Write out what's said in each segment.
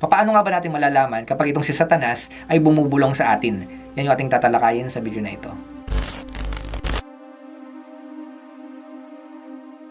Paano nga ba natin malalaman kapag itong si Satanas ay bumubulong sa atin? Yan yung ating tatalakayin sa video na ito.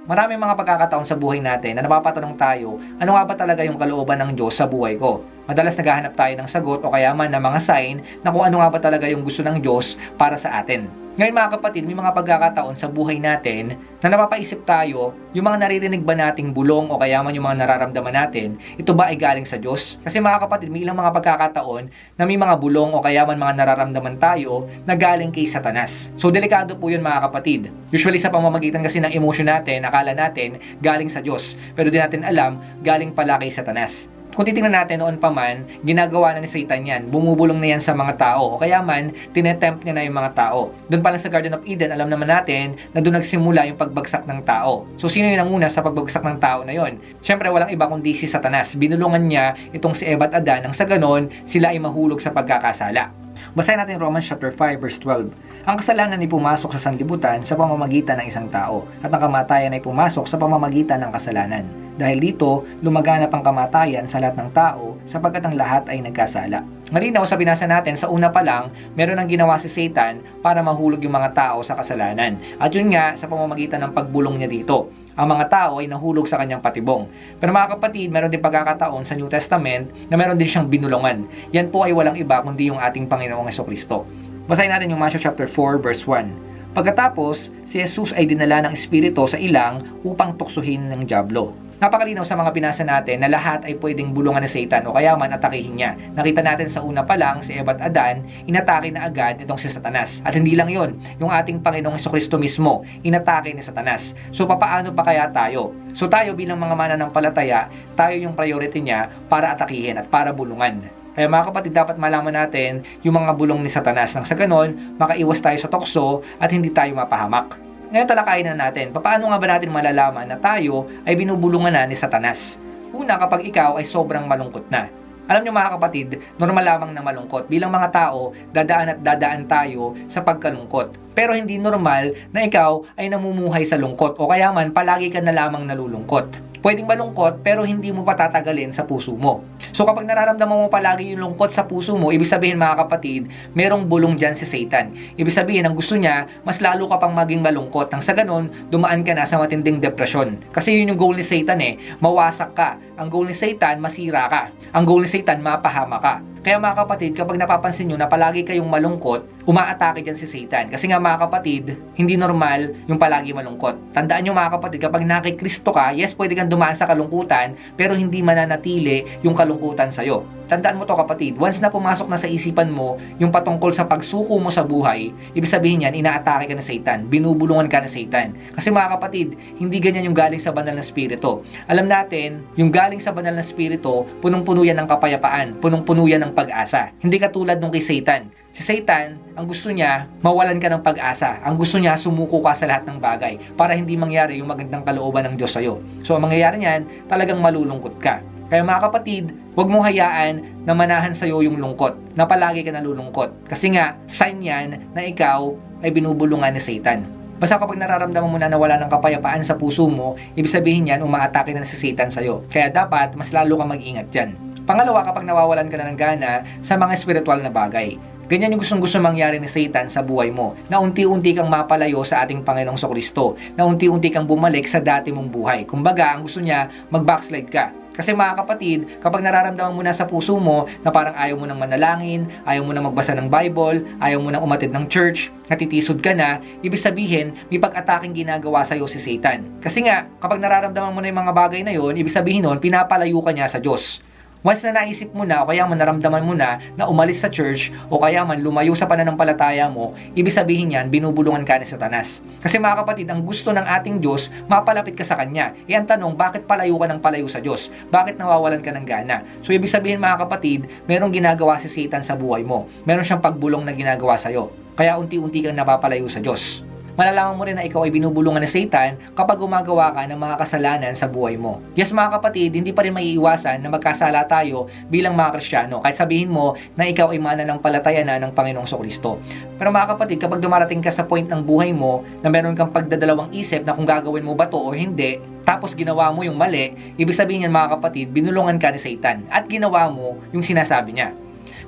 Maraming mga pagkakataon sa buhay natin na napapatanong tayo, ano nga ba talaga yung kalooban ng Diyos sa buhay ko? Madalas naghahanap tayo ng sagot o kaya man ng mga sign na kung ano nga ba talaga yung gusto ng Diyos para sa atin. Ngayon mga kapatid, may mga pagkakataon sa buhay natin na napapaisip tayo, yung mga naririnig ba nating bulong o kaya man yung mga nararamdaman natin, ito ba ay galing sa Diyos? Kasi mga kapatid, may ilang mga pagkakataon na may mga bulong o kaya man mga nararamdaman tayo na galing kay Satanas. So delikado po yun mga kapatid. Usually sa pamamagitan kasi ng emosyon natin, akala natin galing sa Diyos. Pero di natin alam, galing pala kay Satanas. Kung titingnan natin noon pa man, ginagawa na ni Satan yan. Bumubulong na yan sa mga tao. O kaya man, tinetempt niya na yung mga tao. Doon pa lang sa Garden of Eden, alam naman natin na doon nagsimula yung pagbagsak ng tao. So, sino yung nanguna sa pagbagsak ng tao na yon? Siyempre, walang iba kundi si Satanas. Binulungan niya itong si Eva at Adan nang sa ganon, sila ay mahulog sa pagkakasala. Basahin natin Romans chapter 5 verse 12. Ang kasalanan ay pumasok sa sanlibutan sa pamamagitan ng isang tao at ang kamatayan ay pumasok sa pamamagitan ng kasalanan. Dahil dito, lumaganap ang kamatayan sa lahat ng tao sapagkat ang lahat ay nagkasala. Malinaw sa binasa natin, sa una pa lang, meron ang ginawa si Satan para mahulog yung mga tao sa kasalanan. At yun nga, sa pamamagitan ng pagbulong niya dito ang mga tao ay nahulog sa kanyang patibong. Pero mga kapatid, meron din pagkakataon sa New Testament na meron din siyang binulungan. Yan po ay walang iba kundi yung ating Panginoong Kristo. Basahin natin yung Matthew chapter 4 verse 1. Pagkatapos, si Jesus ay dinala ng Espiritu sa ilang upang tuksuhin ng Diablo. Napakalinaw sa mga binasa natin na lahat ay pwedeng bulungan ni Satan o kaya man atakihin niya. Nakita natin sa una pa lang si Eva at Adan, inatake na agad nitong si Satanas. At hindi lang yon, yung ating Panginoong Kristo mismo, inatake ni Satanas. So papaano pa kaya tayo? So tayo bilang mga mananampalataya, tayo yung priority niya para atakihin at para bulungan. Kaya mga kapatid, dapat malaman natin yung mga bulong ni Satanas nang sa ganon, makaiwas tayo sa tokso at hindi tayo mapahamak. Ngayon talakayin na natin, paano nga ba natin malalaman na tayo ay binubulungan na ni Satanas? Una, kapag ikaw ay sobrang malungkot na. Alam nyo mga kapatid, normal lamang na malungkot. Bilang mga tao, dadaan at dadaan tayo sa pagkalungkot. Pero hindi normal na ikaw ay namumuhay sa lungkot o kaya man palagi ka na lamang nalulungkot pwedeng malungkot pero hindi mo patatagalin sa puso mo. So kapag nararamdaman mo palagi yung lungkot sa puso mo, ibig sabihin mga kapatid, merong bulong dyan si Satan. Ibig sabihin, ang gusto niya, mas lalo ka pang maging malungkot. Nang sa ganun, dumaan ka na sa matinding depresyon. Kasi yun yung goal ni Satan eh, mawasak ka. Ang goal ni Satan, masira ka. Ang goal ni Satan, mapahama ka. Kaya mga kapatid, kapag napapansin nyo na palagi kayong malungkot, umaatake dyan si Satan. Kasi nga mga kapatid, hindi normal yung palagi malungkot. Tandaan nyo mga kapatid, kapag nakikristo ka, yes, pwede kang dumaan sa kalungkutan, pero hindi mananatili yung kalungkutan sa'yo. Tandaan mo to kapatid, once na pumasok na sa isipan mo yung patungkol sa pagsuko mo sa buhay, ibig sabihin yan, inaatake ka ng Satan, binubulungan ka ng Satan. Kasi mga kapatid, hindi ganyan yung galing sa banal na spirito. Alam natin, yung galing sa banal na spirito, punong-puno yan ng kapayapaan, punong-puno yan ng pag-asa. Hindi katulad nung kay Satan. Si Satan, ang gusto niya, mawalan ka ng pag-asa. Ang gusto niya, sumuko ka sa lahat ng bagay para hindi mangyari yung magandang kalooban ng Diyos sa'yo. So, ang mangyayari niyan, talagang malulungkot ka. Kaya mga kapatid, huwag mong hayaan na manahan sa'yo yung lungkot, na palagi ka nalulungkot. Kasi nga, sign yan na ikaw ay binubulungan ni Satan. Basta kapag nararamdaman mo na nawala ng kapayapaan sa puso mo, ibig sabihin yan, umaatake na si Satan sa'yo. Kaya dapat, mas lalo kang mag-ingat dyan. Pangalawa, kapag nawawalan ka na ng gana sa mga espiritual na bagay. Ganyan yung gustong gusto mangyari ni Satan sa buhay mo. Na unti-unti kang mapalayo sa ating Panginoong Kristo. Na unti-unti kang bumalik sa dati mong buhay. Kumbaga, ang gusto niya, mag-backslide ka. Kasi mga kapatid, kapag nararamdaman mo na sa puso mo na parang ayaw mo nang manalangin, ayaw mo nang magbasa ng Bible, ayaw mo nang umatid ng church, natitisod ka na, ibig sabihin, may pag-ataking ginagawa sa'yo si Satan. Kasi nga, kapag nararamdaman mo na yung mga bagay na yon, ibig sabihin nun, pinapalayo ka niya sa Diyos. Once na naisip mo na o kaya man naramdaman mo na na umalis sa church o kaya man lumayo sa pananampalataya mo, ibig sabihin yan, binubulungan ka ni Satanas. Kasi mga kapatid, ang gusto ng ating Diyos, mapalapit ka sa Kanya. E ang tanong, bakit palayo ka ng palayo sa Diyos? Bakit nawawalan ka ng gana? So ibig sabihin mga kapatid, merong ginagawa si Satan sa buhay mo. Meron siyang pagbulong na ginagawa sa'yo. Kaya unti-unti kang napapalayo sa Diyos. Malalaman mo rin na ikaw ay binubulungan ni Satan kapag gumagawa ka ng mga kasalanan sa buhay mo. Yes mga kapatid, hindi pa rin maiiwasan na magkasala tayo bilang mga Kristiyano kahit sabihin mo na ikaw ay mananampalataya na ng Panginoong Kristo. Pero mga kapatid, kapag dumarating ka sa point ng buhay mo na meron kang pagdadalawang isip na kung gagawin mo ba to o hindi, tapos ginawa mo yung mali, ibig sabihin yan mga kapatid, binulungan ka ni Satan at ginawa mo yung sinasabi niya.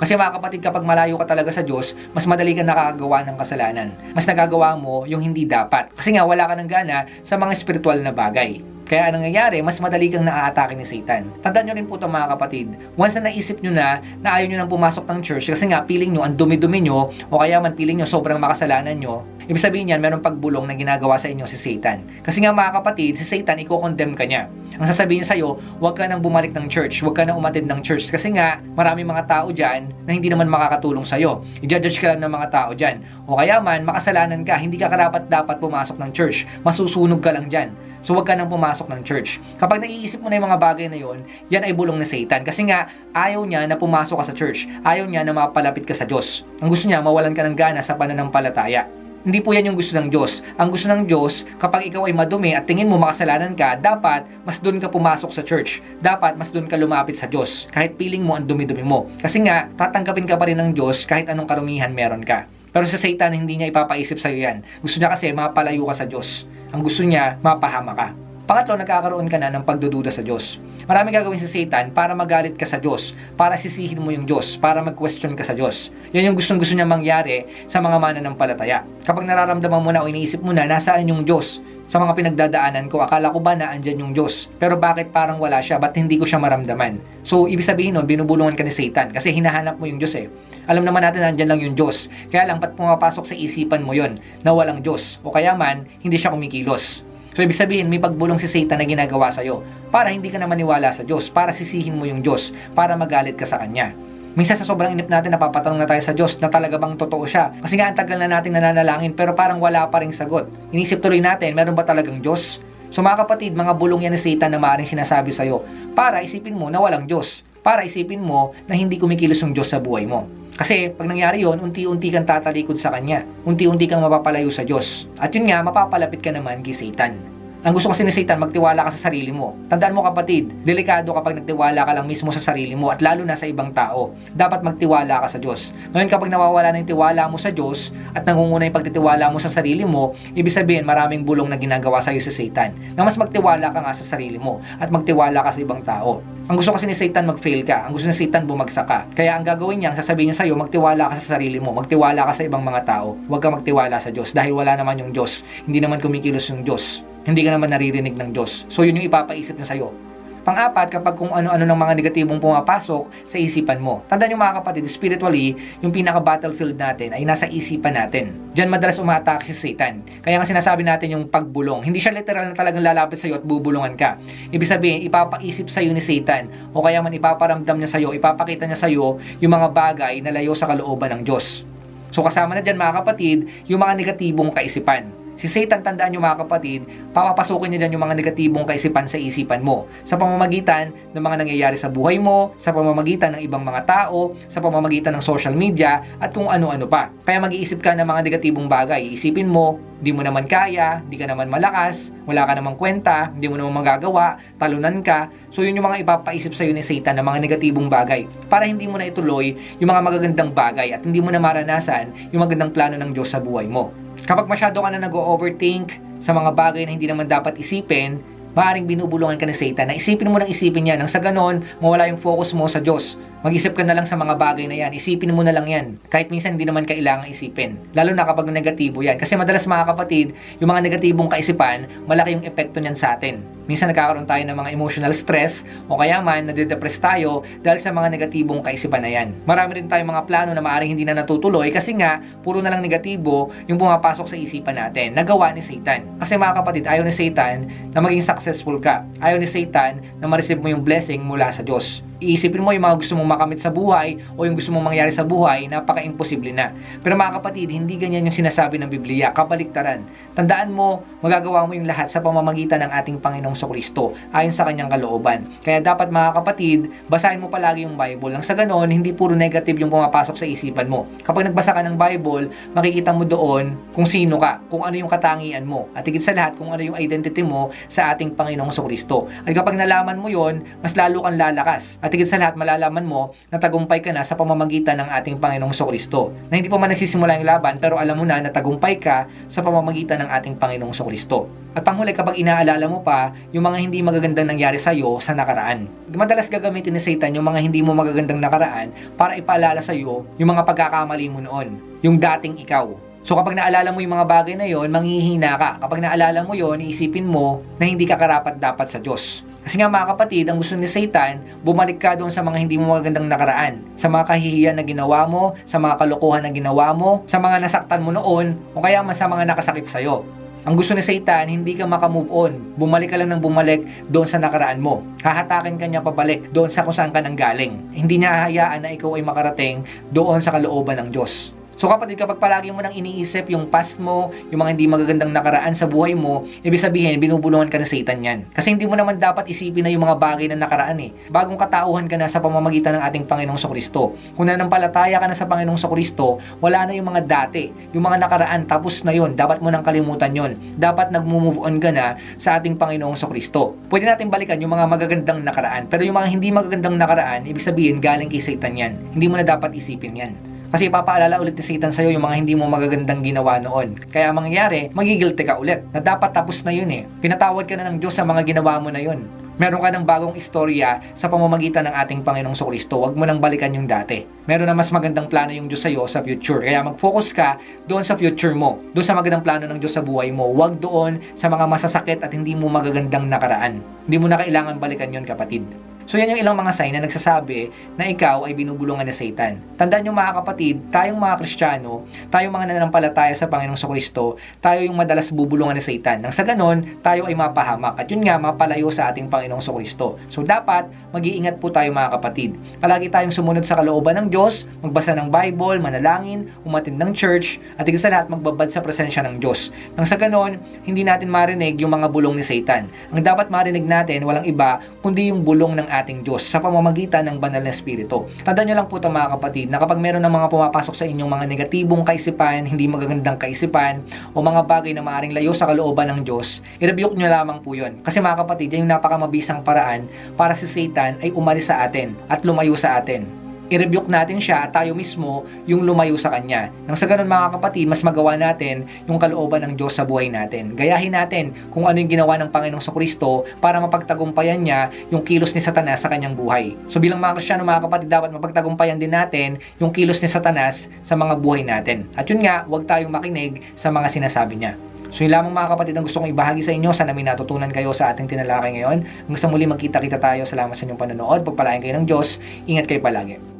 Kasi mga kapatid, kapag malayo ka talaga sa Diyos, mas madali ka nakakagawa ng kasalanan. Mas nagagawa mo yung hindi dapat. Kasi nga, wala ka ng gana sa mga spiritual na bagay. Kaya anong nangyayari, mas madali kang naaatake ni Satan. Tandaan nyo rin po ito mga kapatid. Once na naisip nyo na na ayaw nyo nang pumasok ng church kasi nga feeling nyo ang dumi-dumi nyo o kaya man feeling nyo sobrang makasalanan nyo, ibig sabihin yan, meron pagbulong na ginagawa sa inyo si Satan. Kasi nga mga kapatid, si Satan, i-condemn ka niya. Ang sasabihin niya sa'yo, huwag ka nang bumalik ng church, huwag ka nang umatid ng church. Kasi nga, marami mga tao dyan na hindi naman makakatulong sa'yo. I-judge ka lang ng mga tao dyan. O kaya man, makasalanan ka, hindi ka karapat dapat pumasok ng church. Masusunog ka lang dyan. So huwag ka nang pumasok ng church. Kapag naiisip mo na yung mga bagay na yon, yan ay bulong ni Satan. Kasi nga, ayaw niya na pumasok ka sa church. Ayaw niya na mapalapit ka sa Diyos. Ang gusto niya, mawalan ka ng gana sa pananampalataya. Hindi po yan yung gusto ng Diyos. Ang gusto ng Diyos, kapag ikaw ay madumi at tingin mo makasalanan ka, dapat mas doon ka pumasok sa church. Dapat mas doon ka lumapit sa Diyos. Kahit piling mo ang dumi-dumi mo. Kasi nga, tatanggapin ka pa rin ng Diyos kahit anong karumihan meron ka. Pero sa Satan, hindi niya ipapaisip sa'yo yan. Gusto niya kasi mapalayo ka sa Diyos. Ang gusto niya, mapahama ka. Pangatlo, nagkakaroon ka na ng pagdududa sa Diyos. Marami gagawin sa Satan para magalit ka sa Diyos, para sisihin mo yung Diyos, para mag-question ka sa Diyos. Yan yung gustong gusto niya mangyari sa mga mananampalataya. Kapag nararamdaman mo na o iniisip mo na nasaan yung Diyos sa mga pinagdadaanan ko, akala ko ba na andyan yung Diyos? Pero bakit parang wala siya? Ba't hindi ko siya maramdaman? So, ibig sabihin nun, binubulungan ka ni Satan kasi hinahanap mo yung Diyos eh. Alam naman natin na andyan lang yung Diyos. Kaya lang, ba't pumapasok sa isipan mo yon na walang Diyos? O kaya man, hindi siya kumikilos. So, ibig sabihin, may pagbulong si Satan na ginagawa sa'yo para hindi ka na maniwala sa Diyos, para sisihin mo yung Diyos, para magalit ka sa Kanya. Minsan sa sobrang inip natin, napapatanong na tayo sa Diyos na talaga bang totoo siya. Kasi nga ang tagal na natin nananalangin pero parang wala pa ring sagot. Inisip tuloy natin, meron ba talagang Diyos? So mga kapatid, mga bulong yan ni Satan na maaaring sinasabi sa'yo para isipin mo na walang Diyos. Para isipin mo na hindi kumikilos yung Diyos sa buhay mo. Kasi pag nangyari yon, unti-unti kang tatalikod sa Kanya. Unti-unti kang mapapalayo sa Diyos. At yun nga, mapapalapit ka naman kay Satan. Ang gusto kasi ni Satan, magtiwala ka sa sarili mo. Tandaan mo kapatid, delikado kapag nagtiwala ka lang mismo sa sarili mo at lalo na sa ibang tao. Dapat magtiwala ka sa Diyos. Ngayon kapag nawawala na yung tiwala mo sa Diyos at nangunguna yung pagtitiwala mo sa sarili mo, ibig sabihin maraming bulong na ginagawa sa iyo si Satan. Na mas magtiwala ka nga sa sarili mo at magtiwala ka sa ibang tao. Ang gusto kasi ni Satan mag-fail ka. Ang gusto ni Satan bumagsak ka. Kaya ang gagawin niya, ang sasabihin niya sa iyo, magtiwala ka sa sarili mo. Magtiwala ka sa ibang mga tao. Huwag ka magtiwala sa Diyos dahil wala naman yung Diyos. Hindi naman kumikilos yung Diyos. Hindi ka naman naririnig ng Diyos. So yun yung ipapaisip niya sa iyo. Pang-apat, kapag kung ano-ano ng mga negatibong pumapasok sa isipan mo. Tandaan nyo mga kapatid, spiritually, yung pinaka-battlefield natin ay nasa isipan natin. Diyan madalas umatake si Satan. Kaya nga sinasabi natin yung pagbulong. Hindi siya literal na talagang lalapit sa iyo at bubulungan ka. Ibig sabihin, ipapaisip sa iyo ni Satan o kaya man ipaparamdam niya sa iyo, ipapakita niya sa iyo yung mga bagay na layo sa kalooban ng Diyos. So kasama na dyan mga kapatid, yung mga negatibong kaisipan. Si Satan, tandaan nyo mga kapatid, papapasukin niya dyan yung mga negatibong kaisipan sa isipan mo. Sa pamamagitan ng mga nangyayari sa buhay mo, sa pamamagitan ng ibang mga tao, sa pamamagitan ng social media, at kung ano-ano pa. Kaya mag-iisip ka ng mga negatibong bagay. Isipin mo, di mo naman kaya, di ka naman malakas, wala ka namang kwenta, hindi mo naman magagawa, talunan ka. So yun yung mga ipapaisip sa'yo ni Satan ng mga negatibong bagay para hindi mo na ituloy yung mga magagandang bagay at hindi mo na maranasan yung magandang plano ng Diyos sa buhay mo. Kapag masyado ka na nag-overthink sa mga bagay na hindi naman dapat isipin, maaaring binubulungan ka ni Satan na isipin mo nang isipin yan nang sa ganon, mawala yung focus mo sa Diyos. Mag-isip ka na lang sa mga bagay na yan. Isipin mo na lang yan. Kahit minsan hindi naman kailangan isipin. Lalo na kapag negatibo yan. Kasi madalas mga kapatid, yung mga negatibong kaisipan, malaki yung epekto niyan sa atin. Minsan nagkakaroon tayo ng mga emotional stress o kaya man nade-depress tayo dahil sa mga negatibong kaisipan na yan. Marami rin tayong mga plano na maaring hindi na natutuloy kasi nga puro na lang negatibo yung pumapasok sa isipan natin. Nagawa ni Satan. Kasi mga kapatid, ayaw ni Satan na maging successful ka. Ayaw ni Satan na ma-receive mo yung blessing mula sa Diyos. Iisipin mo yung mga gusto mong makamit sa buhay o yung gusto mong mangyari sa buhay, napaka-imposible na. Pero mga kapatid, hindi ganyan yung sinasabi ng Biblia, kabaliktaran. Tandaan mo, magagawa mo yung lahat sa pamamagitan ng ating Panginoong Kristo ayon sa kanyang kalooban. Kaya dapat mga kapatid, basahin mo palagi yung Bible. Nang sa ganon, hindi puro negative yung pumapasok sa isipan mo. Kapag nagbasa ka ng Bible, makikita mo doon kung sino ka, kung ano yung katangian mo, at higit sa lahat kung ano yung identity mo sa ating Panginoong Kristo. At kapag nalaman mo yon, mas lalo kang lalakas. At higit sa lahat, malalaman mo na tagumpay ka na sa pamamagitan ng ating Panginoong Kristo. Na hindi pa man nagsisimula yung laban, pero alam mo na na tagumpay ka sa pamamagitan ng ating Panginoong Kristo. At panghuli kapag inaalala mo pa yung mga hindi magagandang nangyari sa iyo sa nakaraan. Madalas gagamitin ni Satan yung mga hindi mo magagandang nakaraan para ipaalala sa iyo yung mga pagkakamali mo noon, yung dating ikaw. So kapag naalala mo yung mga bagay na yon, manghihina ka. Kapag naalala mo yon, iisipin mo na hindi ka karapat dapat sa Diyos. Kasi nga mga kapatid, ang gusto ni Satan, bumalik ka doon sa mga hindi mo magagandang nakaraan. Sa mga kahihiyan na ginawa mo, sa mga kalokohan na ginawa mo, sa mga nasaktan mo noon, o kaya man sa mga nakasakit sa'yo. Ang gusto ni Satan, hindi ka makamove on. Bumalik ka lang ng bumalik doon sa nakaraan mo. Hahatakin ka niya pabalik doon sa kung saan ka nang galing. Hindi niya hahayaan na ikaw ay makarating doon sa kalooban ng Diyos. So kapatid, kapag palagi mo nang iniisip yung past mo, yung mga hindi magagandang nakaraan sa buhay mo, ibig sabihin, binubulungan ka ng Satan yan. Kasi hindi mo naman dapat isipin na yung mga bagay na nakaraan eh. Bagong katauhan ka na sa pamamagitan ng ating Panginoong Kristo. Kung nanampalataya ka na sa Panginoong Kristo, wala na yung mga dati, yung mga nakaraan, tapos na yon dapat mo nang kalimutan yon Dapat nag-move on ka na sa ating Panginoong Kristo. Pwede natin balikan yung mga magagandang nakaraan, pero yung mga hindi magagandang nakaraan, ibig sabihin, galing kay Satan yan. Hindi mo na dapat isipin yan. Kasi ipapaalala ulit ni Satan sa'yo yung mga hindi mo magagandang ginawa noon. Kaya ang mangyayari, magigilty ka ulit. Na dapat tapos na yun eh. Pinatawad ka na ng Diyos sa mga ginawa mo na yun. Meron ka ng bagong istorya sa pamamagitan ng ating Panginoong Kristo. Huwag mo nang balikan yung dati. Meron na mas magandang plano yung Diyos sa'yo sa future. Kaya mag-focus ka doon sa future mo. Doon sa magandang plano ng Diyos sa buhay mo. Huwag doon sa mga masasakit at hindi mo magagandang nakaraan. Hindi mo na kailangan balikan yon kapatid. So yan yung ilang mga sign na nagsasabi na ikaw ay binubulungan ni Satan. Tandaan nyo mga kapatid, tayong mga Kristiyano, tayong mga nananampalataya sa Panginoong Kristo, tayo yung madalas bubulungan ni Satan. Nang sa ganon, tayo ay mapahamak. At yun nga, mapalayo sa ating Panginoong Kristo. So dapat, mag-iingat po tayo mga kapatid. Palagi tayong sumunod sa kalooban ng Diyos, magbasa ng Bible, manalangin, umatid ng church, at higit sa lahat, magbabad sa presensya ng Diyos. Nang sa ganon, hindi natin marinig yung mga bulong ni Satan. Ang dapat marinig natin, walang iba, kundi yung bulong ng ating Diyos sa pamamagitan ng banal na Espiritu. Tandaan nyo lang po ito mga kapatid na kapag meron ng mga pumapasok sa inyong mga negatibong kaisipan, hindi magagandang kaisipan, o mga bagay na maaaring layo sa kalooban ng Diyos, i-rebuke nyo lamang po yun. Kasi mga kapatid, yan yung napakamabisang paraan para si Satan ay umalis sa atin at lumayo sa atin i-rebuke natin siya at tayo mismo yung lumayo sa kanya. Nang sa ganun mga kapatid, mas magawa natin yung kalooban ng Diyos sa buhay natin. Gayahin natin kung ano yung ginawa ng Panginoong Kristo para mapagtagumpayan niya yung kilos ni Satanas sa kanyang buhay. So bilang mga Kristiyano mga kapatid, dapat mapagtagumpayan din natin yung kilos ni Satanas sa mga buhay natin. At yun nga, huwag tayong makinig sa mga sinasabi niya. So yun lamang mga kapatid ang gusto kong ibahagi sa inyo. Sana may natutunan kayo sa ating tinalakay ngayon. Hanggang sa muli magkita-kita tayo. Salamat sa inyong panonood. Pagpalain kayo ng Diyos. Ingat kayo palagi.